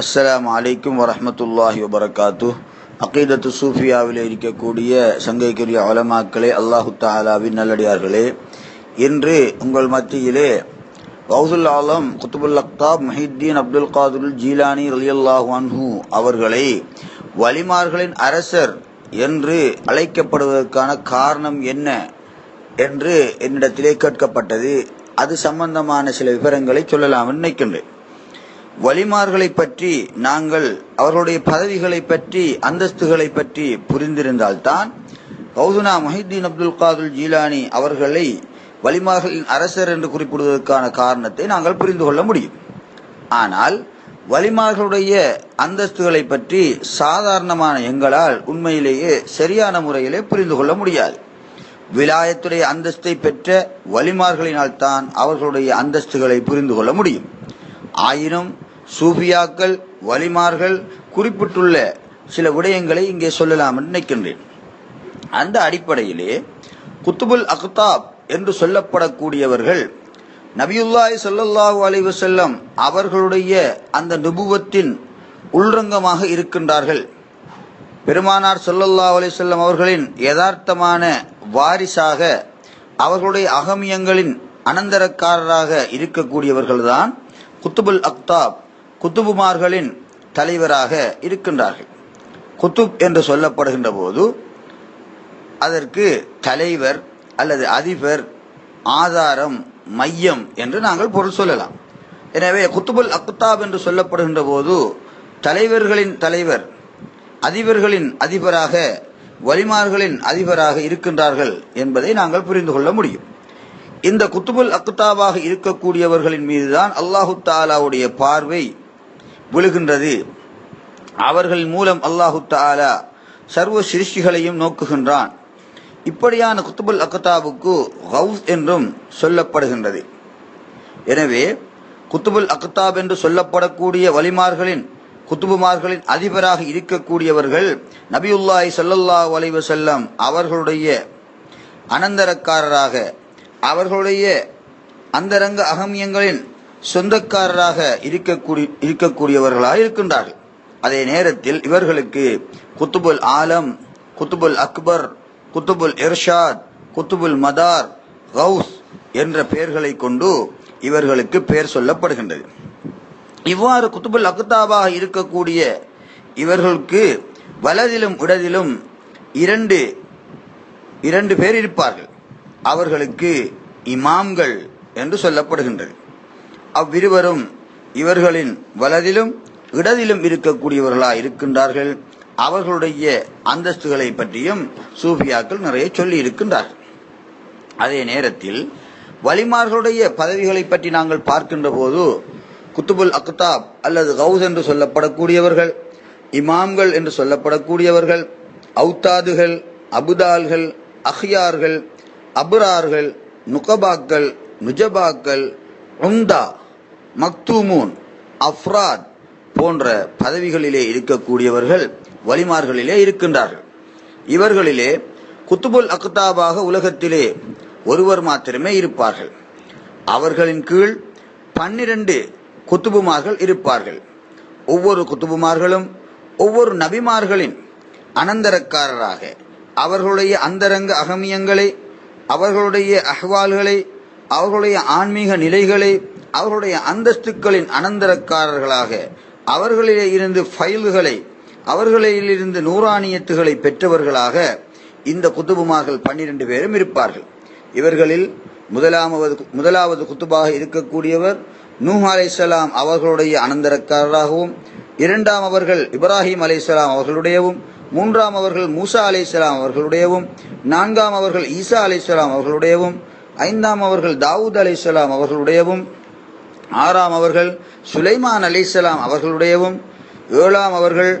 அஸ்லாம் அலைக்கும் வரமத்துல்லாஹி வபரகாத்து அகீதத்து சூஃபியாவில் இருக்கக்கூடிய சங்கைக்குரிய அலமாக்களே அல்லாஹு தாலாவின் நல்லடியார்களே இன்று உங்கள் மத்தியிலே கௌசுல் ஆலம் குத்துபுல் அக்தாப் மஹித்தீன் அப்துல் காதுல் ஜீலானி ரலியல்லாஹு அன்ஹு அவர்களை வலிமார்களின் அரசர் என்று அழைக்கப்படுவதற்கான காரணம் என்ன என்று என்னிடத்திலே கேட்கப்பட்டது. அது சம்பந்தமான சில விவரங்களை சொல்லலாம் நினைக்கின்றேன். வலிமார்களை பற்றி நாங்கள் அவர்களுடைய பதவிகளை பற்றி அந்தஸ்துகளை பற்றி புரிந்திருந்தால்தான் கௌதுனா மொஹிதீன் அப்துல் காதுல் ஜீலானி அவர்களை வலிமார்களின் அரசர் என்று குறிப்பிடுவதற்கான காரணத்தை நாங்கள் புரிந்து கொள்ள முடியும். ஆனால் வலிமார்களுடைய அந்தஸ்துகளை பற்றி சாதாரணமான எங்களால் உண்மையிலேயே சரியான முறையிலே புரிந்து கொள்ள முடியாது. விலாயத்துடைய அந்தஸ்தை பெற்ற வலிமார்களினால் தான் அவர்களுடைய அந்தஸ்துகளை புரிந்து கொள்ள முடியும். ஆயினும் சூஃபியாக்கள் வலிமார்கள் குறிப்பிட்டுள்ள சில விடயங்களை இங்கே சொல்லலாம் என்று நினைக்கின்றேன். அந்த அடிப்படையிலே குத்துபுல் அக்தாப் என்று சொல்லப்படக்கூடியவர்கள் நபியுல்லாய் சல்லல்லாஹு அலைஹி செல்லம் அவர்களுடைய அந்த நுபுவத்தின் உள்ரங்கமாக இருக்கின்றார்கள். பெருமானார் சொல்லல்லா அலைஹி வஸல்லம் அவர்களின் யதார்த்தமான வாரிசாக அவர்களுடைய அகமியங்களின் அனந்தரக்காரராக இருக்கக்கூடியவர்கள்தான் குத்துபுல் அக்தாப். குத்துபுமார்களின் தலைவராக இருக்கின்றார்கள். குத்துப் என்று சொல்லப்படுகின்ற போது அதற்கு தலைவர் அல்லது அதிபர் ஆதாரம் மையம் என்று நாங்கள் பொருள் சொல்லலாம். எனவே குத்துபுல் அக்தாப் என்று சொல்லப்படுகின்ற போது தலைவர்களின் தலைவர் அதிபர்களின் அதிபராக வலிமார்களின் அதிபராக இருக்கின்றார்கள் என்பதை நாங்கள் புரிந்து கொள்ள முடியும். இந்த குத்துபுல் அக்தாபாக இருக்கக்கூடியவர்களின் மீதுதான் அல்லாஹு தாலாவுடைய பார்வை விழுகின்றது. அவர்கள் மூலம் அல்லாஹு தாலா சர்வ சிருஷ்டிகளையும் நோக்குகின்றான். இப்படியான குத்துபுல் அக்தாபுக்கு ஹவுஸ் என்றும் சொல்லப்படுகின்றது. எனவே குத்துபுல் அக்தாப் என்று சொல்லப்படக்கூடிய வலிமார்களின் குத்துபுமார்களின் அதிபராக இருக்கக்கூடியவர்கள் நபியுல்லாய் சல்லல்லா அலைஹி அவர்களுடைய அனந்தரக்காரராக அவர்களுடைய அந்தரங்க அகமியங்களின் சொந்தக்காரராக இருக்கக்கூடிய இருக்கக்கூடியவர்களாக இருக்கின்றார்கள். அதே நேரத்தில் இவர்களுக்கு குத்துபுல் ஆலம் குத்துபுல் அக்பர் குத்துபுல் இர்ஷாத் குத்துபுல் மதார் கவுஸ் என்ற பெயர்களை கொண்டு இவர்களுக்கு பெயர் சொல்லப்படுகின்றது. இவ்வாறு குத்துபுல் அக்தாபாக இருக்கக்கூடிய இவர்களுக்கு வலதிலும் இடதிலும் இரண்டு இரண்டு பேர் இருப்பார்கள். அவர்களுக்கு இமாம்கள் என்று சொல்லப்படுகின்றது. அவ்விருவரும் இவர்களின் வலதிலும் இடதிலும் இருக்கக்கூடியவர்களா இருக்கின்றார்கள். அவர்களுடைய அந்தஸ்துகளை பற்றியும் சூஃபியாக்கள் நிறைய சொல்லி இருக்கின்றார்கள். அதே நேரத்தில் வலிமார்களுடைய பதவிகளை பற்றி நாங்கள் பார்க்கின்ற போது குத்துபுல் அக்தாப் அல்லது கவுஸ் என்று சொல்லப்படக்கூடியவர்கள் இமாம்கள் என்று சொல்லப்படக்கூடியவர்கள் அவுத்தாதுகள் அபுதால்கள் அஹ்யார்கள் அபுரார்கள் நுகபாக்கள் நுஜபாக்கள் உம்தா மக்தூமூன் அஃப்ராத் போன்ற பதவிகளிலே இருக்கக்கூடியவர்கள் வலிமார்களிலே இருக்கின்றார்கள். இவர்களிலே குத்துபுல் அக்தாபாக உலகத்திலே ஒருவர் மாத்திரமே இருப்பார்கள். அவர்களின் கீழ் பன்னிரண்டு குத்துபுமார்கள் இருப்பார்கள். ஒவ்வொரு குத்துபுமார்களும் ஒவ்வொரு நபிமார்களின் அனந்தரக்காரராக அவர்களுடைய அந்தரங்க அகமியங்களை அவர்களுடைய அஹ்வால்களை அவர்களுடைய ஆன்மீக நிலைகளை அவர்களுடைய அந்தஸ்துக்களின் அனந்தரக்காரர்களாக அவர்களிலே இருந்து ஃபைல்களை அவர்களிலிருந்து நூறானியத்துகளை பெற்றவர்களாக இந்த குத்துபுமார்கள் பன்னிரண்டு பேரும் இருப்பார்கள். இவர்களில் முதலாவது முதலாவது குத்துபாக இருக்கக்கூடியவர் நூஹ் அலைசலாம் அவர்களுடைய அனந்தரக்காரராகவும் இரண்டாம் அவர்கள் இப்ராஹிம் அலைசலாம் அவர்களுடையவும் மூன்றாம் அவர்கள் மூசா அலைசலாம் அவர்களுடையவும் நான்காம் அவர்கள் ஈசா அலைசலாம் அவர்களுடையவும் ஐந்தாம் அவர்கள் தாவூத் அலைசலாம் அவர்களுடையவும் ஆறாம் அவர்கள் சுலைமான் அலைசலாம் அவர்களுடையவும் ஏழாம் அவர்கள்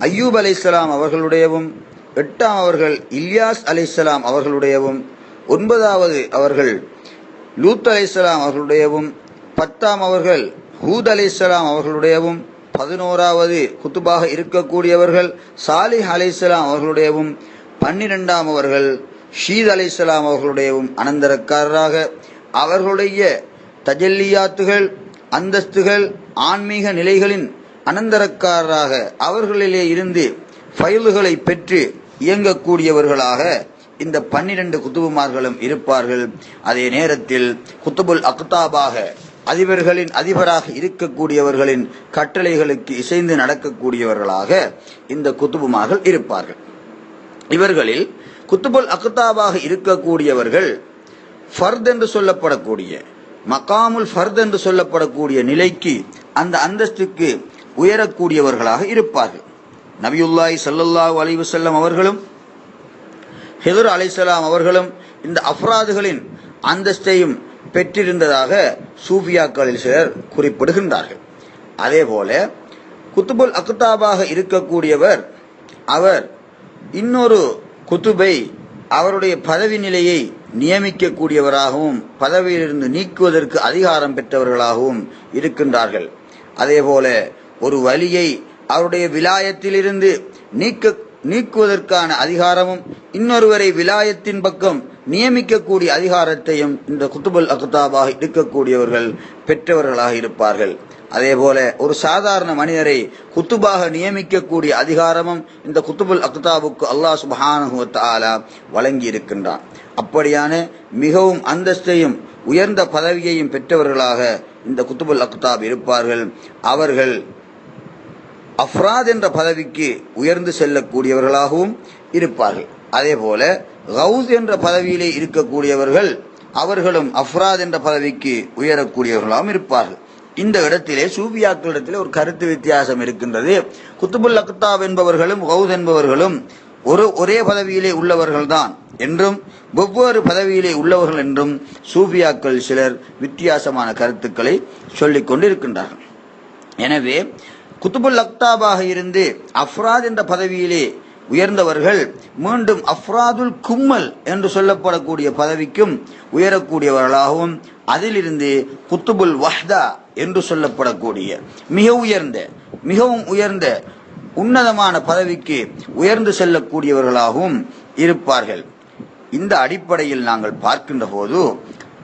ஐயூப் அலைசலாம் அவர்களுடையவும் எட்டாம் அவர்கள் இல்யாஸ் அலைசலாம் அவர்களுடையவும் ஒன்பதாவது அவர்கள் லூத் அலைசலாம் அவர்களுடையவும் பத்தாம் அவர்கள் ஹூத் அலைசலாம் அவர்களுடையவும் பதினோராவது குத்துபாக இருக்கக்கூடியவர்கள் சாலிஹ் அலைசலாம் அவர்களுடையவும் பன்னிரெண்டாம் அவர்கள் ஷீத் அலைசலாம் அவர்களுடையவும் அனந்தரக்காரராக அவர்களுடைய தஜல்லியாத்துகள் அந்தஸ்துகள் ஆன்மீக நிலைகளின் அனந்தரக்காரராக அவர்களிலே இருந்து ஃபைல்களை பெற்று இயங்கக்கூடியவர்களாக இந்த பன்னிரண்டு குத்துபுமார்களும் இருப்பார்கள். அதே நேரத்தில் குத்துபுல் அக்தாபாக அதிபர்களின் அதிபராக இருக்கக்கூடியவர்களின் கட்டளைகளுக்கு இசைந்து நடக்கக்கூடியவர்களாக இந்த குத்துபுமார்கள் இருப்பார்கள். இவர்களில் குத்துபுல் அக்தாபாக இருக்கக்கூடியவர்கள் ஃபர்த் என்று சொல்லப்படக்கூடிய மகாமுல் ஃபர்த் என்று சொல்லப்படக்கூடிய நிலைக்கு அந்த அந்தஸ்துக்கு உயரக்கூடியவர்களாக இருப்பார்கள். நபியுல்லாய் ஸல்லல்லாஹு அலைஹி வஸல்லம் அவர்களும் ஹெதர் அலைசலாம் அவர்களும் இந்த அஃப்ராதுகளின் அந்தஸ்தையும் பெற்றிருந்ததாக சூஃபியாக்களில் சிலர் குறிப்பிடுகின்றார்கள். அதேபோல குத்துபுல் அக்தாபாக இருக்கக்கூடியவர் அவர் இன்னொரு குத்துபை அவருடைய பதவி நிலையை நியமிக்கக்கூடியவராகவும் பதவியிலிருந்து நீக்குவதற்கு அதிகாரம் பெற்றவர்களாகவும் இருக்கின்றார்கள். அதேபோல ஒரு வலியை அவருடைய விலாயத்திலிருந்து நீக்க நீக்குவதற்கான அதிகாரமும் இன்னொருவரை விலாயத்தின் பக்கம் நியமிக்கக்கூடிய அதிகாரத்தையும் இந்த குத்துபுல் அகதாபாக இருக்கக்கூடியவர்கள் பெற்றவர்களாக இருப்பார்கள். அதே போல ஒரு சாதாரண மனிதரை குத்துபாக நியமிக்கக்கூடிய அதிகாரமும் இந்த குத்துபுல் அக்தாபுக்கு அல்லாஹ் சுபஹானஹு வழங்கி இருக்கின்றான் அப்படியான மிகவும் அந்தஸ்தையும் உயர்ந்த பதவியையும் பெற்றவர்களாக இந்த குத்துபுல் அக்தாப் இருப்பார்கள். அவர்கள் அஃப்ராத் என்ற பதவிக்கு உயர்ந்து செல்லக்கூடியவர்களாகவும் இருப்பார்கள். அதே போல கவுஸ் என்ற பதவியிலே இருக்கக்கூடியவர்கள் அவர்களும் அஃப்ராத் என்ற பதவிக்கு உயரக்கூடியவர்களாகவும் இருப்பார்கள். இந்த இடத்திலே சூபியாக்களிடத்திலே ஒரு கருத்து வித்தியாசம் இருக்கின்றது. குத்துபுல் அக்தாப் என்பவர்களும் கவுஸ் என்பவர்களும் ஒரு ஒரே பதவியிலே உள்ளவர்கள்தான் என்றும் ஒவ்வொரு பதவியிலே உள்ளவர்கள் என்றும் சூபியாக்கள் சிலர் வித்தியாசமான கருத்துக்களை சொல்லிக் கொண்டிருக்கின்றார்கள். எனவே குத்துபுல் அக்தாபாக இருந்து அஃப்ராத் என்ற பதவியிலே உயர்ந்தவர்கள் மீண்டும் அஃப்ராதுல் கும்மல் என்று சொல்லப்படக்கூடிய பதவிக்கும் உயரக்கூடியவர்களாகவும் அதிலிருந்து குத்துபுல் வஹ்தா என்று சொல்லப்படக்கூடிய மிக உயர்ந்த மிகவும் உயர்ந்த உன்னதமான பதவிக்கு உயர்ந்து செல்லக்கூடியவர்களாகவும் இருப்பார்கள். இந்த அடிப்படையில் நாங்கள் பார்க்கின்ற போது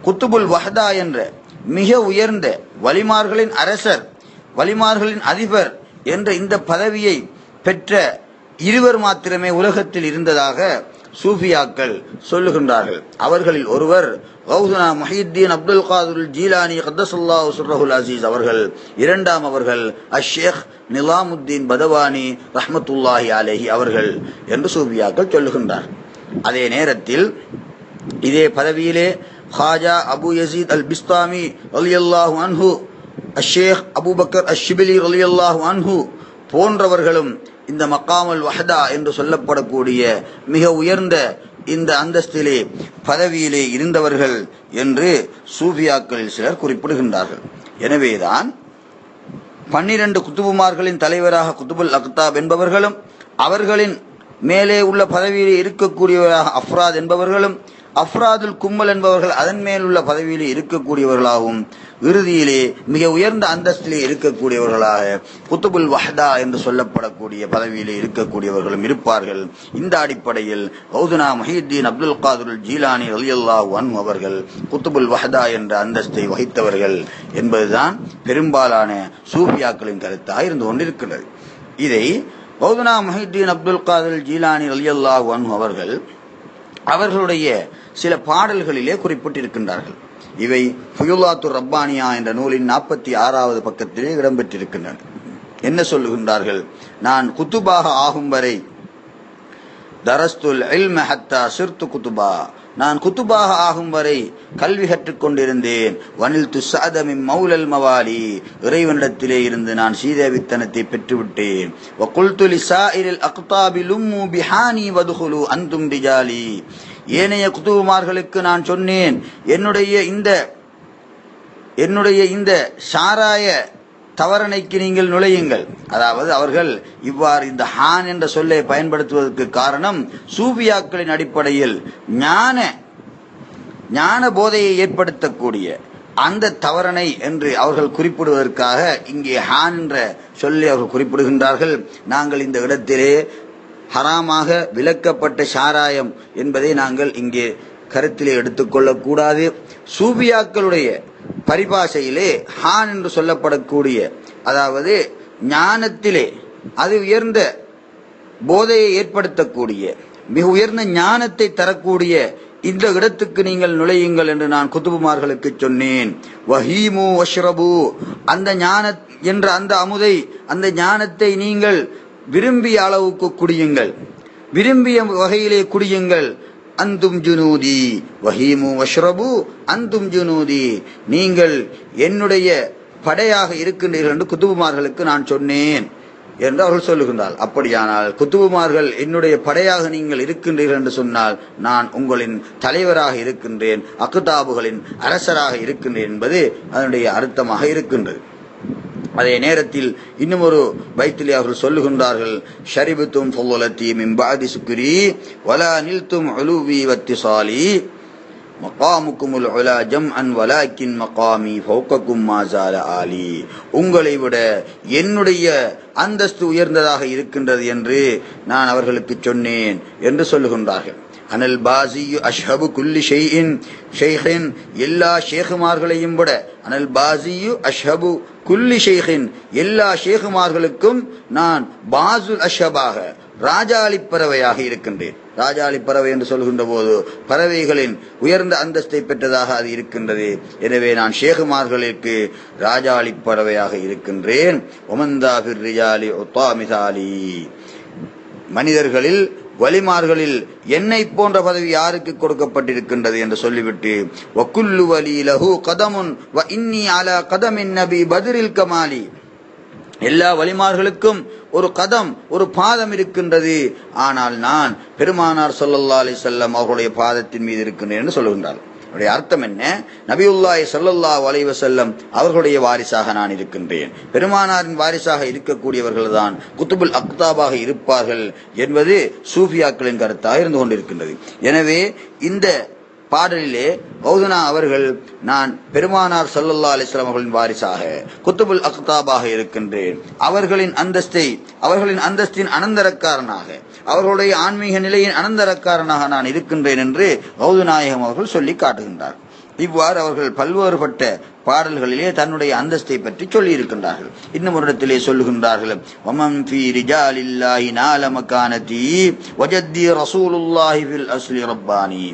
குத்துபுல் வஹதா என்ற மிக உயர்ந்த வலிமார்களின் அரசர் வலிமார்களின் அதிபர் என்ற இந்த பதவியை பெற்ற இருவர் மாத்திரமே உலகத்தில் இருந்ததாக சூஃபியாக்கள் சொல்லுகின்றார்கள். அவர்களில் ஒருவர் கௌசனா முஹித்தீன் அப்துல் காதுல் ஜீலானி கத்தசுல்லா சுர்ரஹுல் அசீஸ் அவர்கள் இரண்டாம் அவர்கள் அஷேக் நிலாமுத்தீன் பதவானி ரஹமத்துல்லாஹி அலேஹி அவர்கள் என்று சூஃபியாக்கள் சொல்லுகின்றார். அதே நேரத்தில் இதே பதவியிலே ஹாஜா அபு யசீத் அல் பிஸ்தாமி அலியல்லாஹு அன்ஹு அஷேக் அபுபக்கர் அஷிபிலி அலியல்லாஹு அன்ஹு போன்றவர்களும் இந்த மக்காமல் வஹதா என்று சொல்லப்படக்கூடிய மிக உயர்ந்த இந்த அந்தஸ்திலே பதவியிலே இருந்தவர்கள் என்று சூஃபியாக்களில் சிலர் குறிப்பிடுகின்றார்கள். எனவேதான் பன்னிரண்டு குத்துபுமார்களின் தலைவராக குத்துபுல் அக்தாப் என்பவர்களும் அவர்களின் மேலே உள்ள பதவியிலே இருக்கக்கூடியவராக அஃப்ராத் என்பவர்களும் அஃப்ராதுல் கும்மல் என்பவர்கள் அதன் மேலுள்ள பதவியிலே இருக்கக்கூடியவர்களாகவும் இறுதியிலே மிக உயர்ந்த அந்தஸ்திலே இருக்கக்கூடியவர்களாக குத்துபுல் வஹதா என்று சொல்லப்படக்கூடிய பதவியிலே இருக்கக்கூடியவர்களும் இருப்பார்கள். இந்த அடிப்படையில் கௌதுனா மஹீத்தீன் அப்துல் காதுல் ஜீலானி அலியல்லாஹு அன் அவர்கள் குத்துபுல் வஹதா என்ற அந்தஸ்தை வகித்தவர்கள் என்பதுதான் பெரும்பாலான சூஃபியாக்களின் கருத்தாக இருந்து கொண்டிருக்கிறது. இதை கௌதுனா மஹீத்தீன் அப்துல் காதுல் ஜீலானி அலியல்லாஹு வன் அவர்கள் அவர்களுடைய சில பாடல்களிலே குறிப்பிட்டிருக்கின்றார்கள். இவை ஃபுயுல்லாத்து ரப்பானியா என்ற நூலின் நாற்பத்தி ஆறாவது பக்கத்திலே இடம்பெற்றிருக்கின்றன. என்ன சொல்லுகின்றார்கள்? நான் குத்துபாக ஆகும் வரை தரஸ்துல் இல்ம ஹத்தா சிர்து குத்துபா. நான் குத்துபாக ஆகும் வரை கல்வி கற்றுக் கொண்டிருந்தேன் வனில் துசாதமின் மௌலல் மவாலி. இறைவனிடத்திலே இருந்து நான் சீதேவித்தனத்தை பெற்றுவிட்டேன். வகுல்துலி சாயிரில் அக்தாபிலும் பிஹானி வதுகுலு அந்தும் பிஜாலி ஏனைய குத்துபுமார்களுக்கு நான் சொன்னேன் என்னுடைய இந்த என்னுடைய இந்த சாராய தவறனைக்கு நீங்கள் நுழையுங்கள். அதாவது அவர்கள் இவ்வாறு இந்த ஹான் என்ற சொல்லை பயன்படுத்துவதற்கு காரணம் சூபியாக்களின் அடிப்படையில் ஞான ஞான போதையை ஏற்படுத்தக்கூடிய அந்த தவறனை என்று அவர்கள் குறிப்பிடுவதற்காக இங்கே ஹான் என்ற சொல்லி அவர்கள் குறிப்பிடுகின்றார்கள். நாங்கள் இந்த இடத்திலே ஹராமாக விலக்கப்பட்ட சாராயம் என்பதை நாங்கள் இங்கே கருத்திலே எடுத்துக்கொள்ளக்கூடாது. சூபியாக்களுடைய பரிபாஷையிலே ஹான் என்று சொல்லப்படக்கூடிய அதாவது ஞானத்திலே அது உயர்ந்த போதையை ஏற்படுத்தக்கூடிய மிக உயர்ந்த ஞானத்தை தரக்கூடிய இந்த இடத்துக்கு நீங்கள் நுழையுங்கள் என்று நான் குத்துபுமார்களுக்கு சொன்னேன். வஹீமு வஷ்ரபு. அந்த ஞான என்ற அந்த அமுதை அந்த ஞானத்தை நீங்கள் விரும்பிய அளவுக்கு குடியுங்கள். விரும்பிய வகையிலே குடியுங்கள். அந்தும் ஜுனூதி வஹீமு வஷ்ரபு அந்தும் ஜுனூதி. நீங்கள் என்னுடைய படையாக இருக்கின்றீர்கள் என்று குத்துபுமார்களுக்கு நான் சொன்னேன் என்று அவர்கள் சொல்லுகின்றார் அப்படியானால் குத்துபுமார்கள் என்னுடைய படையாக நீங்கள் இருக்கின்றீர்கள் என்று சொன்னால் நான் உங்களின் தலைவராக இருக்கின்றேன் அக்குதாபுகளின் அரசராக இருக்கின்றேன் என்பது அதனுடைய அர்த்தமாக இருக்கின்றது. அதே நேரத்தில் இன்னும் ஒரு வைத்திலே அவர்கள் சொல்லுகின்றார்கள் ஷரிபுத்தும் ஃபுல்லத்தி மிம்பாதி சுக்ரி வலா நில்தும் அலுவி வத்திசாலி. மகாமுக்குமுல் உலா ஜம் அன் வலாக்கின் மகாமி ஃபௌக்கக்கும் மாசால ஆலி. உங்களை விட என்னுடைய அந்தஸ்து உயர்ந்ததாக இருக்கின்றது என்று நான் அவர்களுக்கு சொன்னேன் என்று சொல்லுகின்றார்கள். அனல் பாசியு அஷ்ஹபு குல்லி ஷெய்இன் ஷெய்ஹின் எல்லா ஷேகுமார்களையும் விட அனல் பாசியு அஷ்ஹபு குல்லி ஷெய்ஹின் எல்லா ஷேகுமார்களுக்கும் நான் பாசுல் அஷ்ஹபாக ராஜாளி பறவையாக இருக்கின்றேன். ராஜாளி பறவை என்று சொல்கின்ற போது பறவைகளின் உயர்ந்த அந்தஸ்தை பெற்றதாக அது இருக்கின்றது. எனவே நான் ஷேகுமார்களுக்கு ராஜாளி பறவையாக இருக்கின்றேன். ஒமந்தாபிர் ரிஜாலி ஒத்தாமிசாலி. மனிதர்களில் வலிமார்களில் என்னை போன்ற பதவி யாருக்கு கொடுக்கப்பட்டிருக்கின்றது என்று சொல்லிவிட்டு வக்குல்லு வலி லஹு கதமுன் வ இன்னி அல கதமின் நபி பதிரில் கமாலி. எல்லா வழிமார்களுக்கும் ஒரு கதம் ஒரு பாதம் இருக்கின்றது. ஆனால் நான் பெருமானார் சொல்லல்லா அலி செல்லம் அவர்களுடைய பாதத்தின் மீது இருக்கின்றேன் என்று சொல்லுகின்றார். அவருடைய அர்த்தம் என்ன? நபியுல்லாய் சல்லல்லா வலைவ செல்லம் அவர்களுடைய வாரிசாக நான் இருக்கின்றேன். பெருமானாரின் வாரிசாக இருக்கக்கூடியவர்கள் தான் குத்துபுல் அக்தாபாக இருப்பார்கள் என்பது சூஃபியாக்களின் கருத்தாக இருந்து கொண்டிருக்கின்றது. எனவே இந்த பாடலிலே கௌதனா அவர்கள் நான் பெருமானார் சல்லல்லா அலிஸ்லாம் அவர்களின் வாரிசாக குத்துபுல் அக்தாபாக இருக்கின்றேன். அவர்களின் அந்தஸ்தை அவர்களின் அந்தஸ்தின் அனந்தரக்காரனாக அவர்களுடைய ஆன்மீக நிலையின் அனந்தரக்காரனாக நான் இருக்கின்றேன் என்று கௌதநாயகம் அவர்கள் சொல்லி காட்டுகின்றார். இவ்வாறு அவர்கள் பல்வேறுபட்ட பாடல்களிலே தன்னுடைய அந்தஸ்தை பற்றி சொல்லி இருக்கின்றார்கள். இன்னும் ஒரு இடத்திலே சொல்லுகின்றார்கள் வமம் ஃபி ரிஜாலில்லாஹி நால வஜத்தி ரசூலுல்லாஹி ஃபில் அஸ்லி ரப்பானி.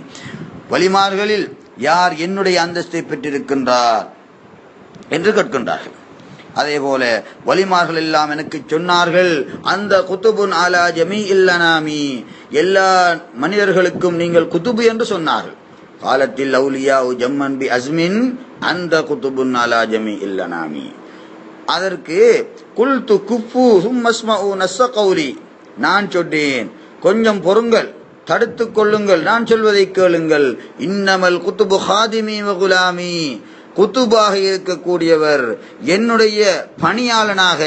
வலிமார்களில் யார் என்னுடைய அந்தஸ்தை பெற்றிருக்கின்றார் என்று கேட்கின்றார்கள். அதே போல வலிமார்கள் எல்லாம் எனக்கு சொன்னார்கள் அந்த குத்துபுன் ஆலா ஜமி இல்லனாமி எல்லா மனிதர்களுக்கும் நீங்கள் குத்துபு என்று சொன்னார்கள். காலத்தில் அவுலியா ஜம்மன் பி அஸ்மின் அந்த குத்துபுன் ஆலா ஜமி இல்லனாமி அதற்கு குல்து குப்பு சும்மஸ்மஉ நஸ்ஸ கௌரி நான் சொன்னேன் கொஞ்சம் பொறுங்கள். தடுத்துக் கொள்ளுங்கள். நான் சொல்வதை கேளுங்கள். இன்னமல் குத்துபு ஹாதிமி வகுலாமி குத்துபாக இருக்கக்கூடியவர் என்னுடைய பணியாளனாக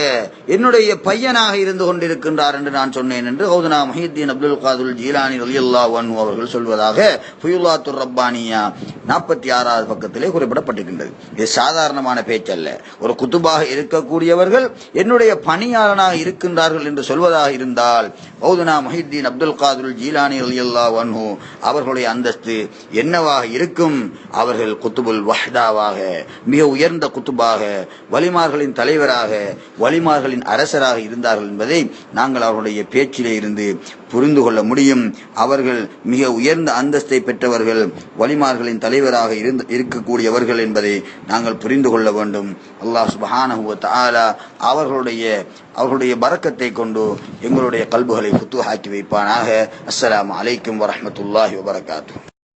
என்னுடைய பையனாக இருந்து கொண்டிருக்கின்றார் என்று நான் சொன்னேன் என்று ஹவுதனா மஹித்தீன் அப்துல் காதுல் ஜீலானி ரலியல்லா ஒன் அவர்கள் சொல்வதாக ஃபுயுல்லாத்துர் ரப்பானியா நாற்பத்தி ஆறாவது பக்கத்திலே குறிப்பிடப்பட்டிருக்கின்றது. இது சாதாரணமான பேச்சல்ல. ஒரு குத்துபாக இருக்கக்கூடியவர்கள் என்னுடைய பணியாளனாக இருக்கின்றார்கள் என்று சொல்வதாக இருந்தால் ஹவுதனா மஹித்தீன் அப்துல் காதுல் ஜீலானி ரலியல்லா ஒன்ஹூ அவர்களுடைய அந்தஸ்து என்னவாக இருக்கும்? அவர்கள் குத்துபுல் வஹ்தாவாக மிக உயர்ந்த குத்துபாக வலிமார்களின் தலைவராக வலிமார்களின் அரசராக இருந்தார்கள் என்பதை நாங்கள் அவர்களுடைய பேச்சிலே இருந்து புரிந்து கொள்ள முடியும். அவர்கள் மிக உயர்ந்த அந்தஸ்தை பெற்றவர்கள் வலிமார்களின் தலைவராக இருந்து இருக்கக்கூடியவர்கள் என்பதை நாங்கள் புரிந்து கொள்ள வேண்டும். அல்லாஹ் சுபஹானஹுவத் ஆலா அவர்களுடைய அவர்களுடைய பறக்கத்தை கொண்டு எங்களுடைய கல்புகளை புத்துஹாக்கி வைப்பானாக. அஸ்லாம் அலைக்கும் வரமத்துல்லாஹி வபரகாத்து